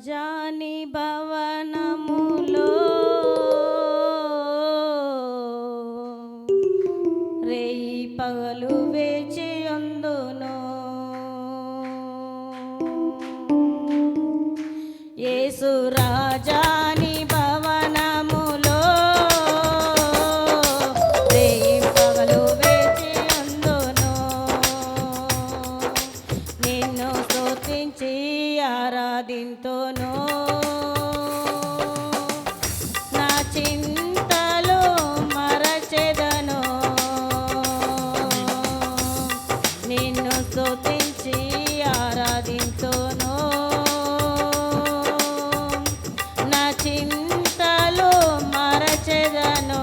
రాజాని భవనములో రేయి పగలు వేచి ఉందును యేసు రాజా సాధింతును నా చింతలు మరచెదను. నిన్ను స్తుతించి ఆరాధింతును నా చింతలు మరచెదను.